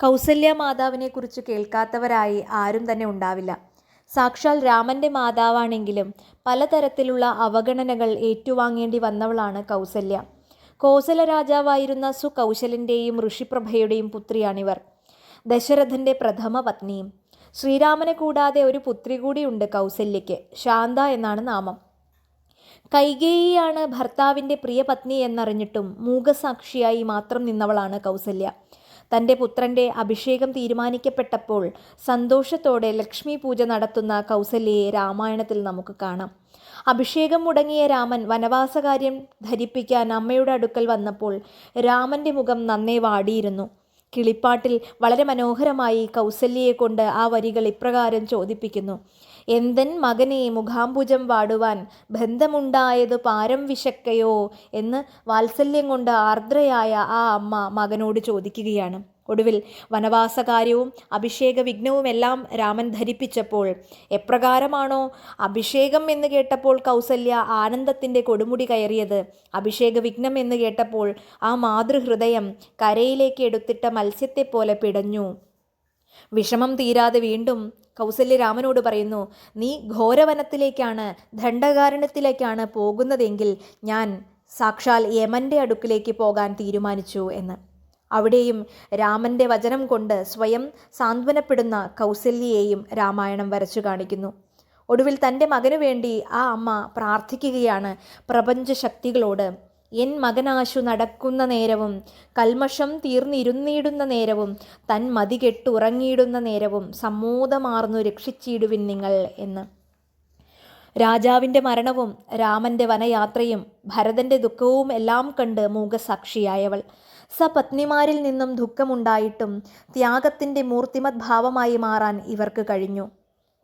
കൗസല്യ മാതാവിനെക്കുറിച്ച് കേൾക്കാത്തവരായി ആരും തന്നെ ഉണ്ടാവില്ല. സാക്ഷാൽ രാമന്റെ മാതാവാണെങ്കിലും പലതരത്തിലുള്ള അവഗണനകൾ ഏറ്റുവാങ്ങേണ്ടി വന്നവളാണ് കൗസല്യ. കോസല രാജാവായിരുന്ന സുകൗശലന്റെയും ഋഷിപ്രഭയുടെയും പുത്രിയാണിവർ. ദശരഥന്റെ പ്രഥമ പത്നിയും. ശ്രീരാമനെ കൂടാതെ ഒരു പുത്രി കൂടിയുണ്ട് കൗസല്യയ്ക്ക്. ശാന്ത എന്നാണ് നാമം. കൈകേയിയാണ് ഭർത്താവിന്റെ പ്രിയ പത്നി എന്നറിഞ്ഞിട്ടും മൂകസാക്ഷിയായി മാത്രം നിന്നവളാണ് കൗസല്യ. തന്റെ പുത്രന്റെ അഭിഷേകം തീരുമാനിക്കപ്പെട്ടപ്പോൾ സന്തോഷത്തോടെ ലക്ഷ്മി പൂജ നടത്തുന്ന കൗസല്യയെ രാമായണത്തിൽ നമുക്ക് കാണാം. അഭിഷേകം മുടങ്ങിയ രാമൻ വനവാസകാര്യം ധരിപ്പിക്കാൻ അമ്മയുടെ അടുക്കൽ വന്നപ്പോൾ രാമന്റെ മുഖം നന്നേ വാടിയിരുന്നു. കിളിപ്പാട്ടിൽ വളരെ മനോഹരമായി കൗസല്യയെ കൊണ്ട് ആ വരികൾ ഇപ്രകാരം ചോദിപ്പിക്കുന്നു. എന്തൻ മകനെ മുഖാംബുജം വാടുവാൻ ബന്ധമുണ്ടായത് പാരം വിശക്കയോ? എന്ന് വാത്സല്യം കൊണ്ട് ആർദ്രയായ ആ അമ്മ മകനോട് ചോദിക്കുകയാണ്. ഒടുവിൽ വനവാസകാര്യവും അഭിഷേക വിഘ്നവുമെല്ലാം രാമൻ ധരിപ്പിച്ചപ്പോൾ എപ്രകാരമാണോ അഭിഷേകം എന്ന് കേട്ടപ്പോൾ കൗസല്യ ആനന്ദത്തിന്റെ കൊടുമുടി കയറിയത്? അഭിഷേക വിഘ്നം എന്ന് കേട്ടപ്പോൾ ആ മാതൃഹൃദയം കരയിലേക്ക് എടുത്തിട്ട മത്സ്യത്തെപ്പോലെ പിടഞ്ഞു. വിഷമം തീരാതെ വീണ്ടും കൗസല്യ രാമനോട് പറയുന്നു നീ ഘോരവനത്തിലേക്കാണ് ദണ്ഡകാരണത്തിലേക്കാണ് പോകുന്നതെങ്കിൽ ഞാൻ സാക്ഷാൽ യമന്റെ അടുക്കിലേക്ക് പോകാൻ തീരുമാനിച്ചു എന്ന്. അവിടെയും രാമന്റെ വചനം കൊണ്ട് സ്വയം സാന്ത്വനപ്പെടുന്ന കൗസല്യയെയും രാമായണം വരച്ചു കാണിക്കുന്നു. ഒടുവിൽ തന്റെ മകനു വേണ്ടി ആ അമ്മ പ്രാർത്ഥിക്കുകയാണ് പ്രപഞ്ച ശക്തികളോട് എൻ മകനാശു നടക്കുന്ന നേരവും കൽമഷം തീർന്നിരുന്നിടുന്ന നേരവും തൻ മതി കെട്ടുറങ്ങിയിടുന്ന നേരവും സമ്മോദമാർന്നു രക്ഷിച്ചിടുവിൻ നിങ്ങൾ എന്ന്. രാജാവിന്റെ മരണവും രാമന്റെ വനയാത്രയും ഭരതന്റെ ദുഃഖവും എല്ലാം കണ്ട് മൂകസാക്ഷിയായവൾ. സപത്നിമാരിൽ നിന്നും ദുഃഖമുണ്ടായിട്ടും ത്യാഗത്തിന്റെ മൂർത്തിമത് ഭാവമായി മാറാൻ ഇവർക്ക് കഴിഞ്ഞു.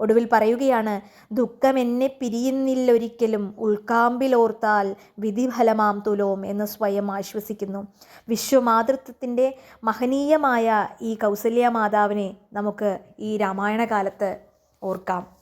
ഒടുവിൽ പറയുകയാണ് ദുഃഖം എന്നെ പിരിയുന്നില്ലൊരിക്കലും ഉൾക്കാമ്പിലോർത്താൽ വിധിഫലമാം തുലോം എന്ന് സ്വയം ആശ്വസിക്കുന്നു. വിശ്വമാതൃത്വത്തിന്റെ മഹനീയമായ ഈ കൗസല്യ മാതാവിനെ നമുക്ക് ഈ രാമായണ കാലത്ത് ഓർക്കാം.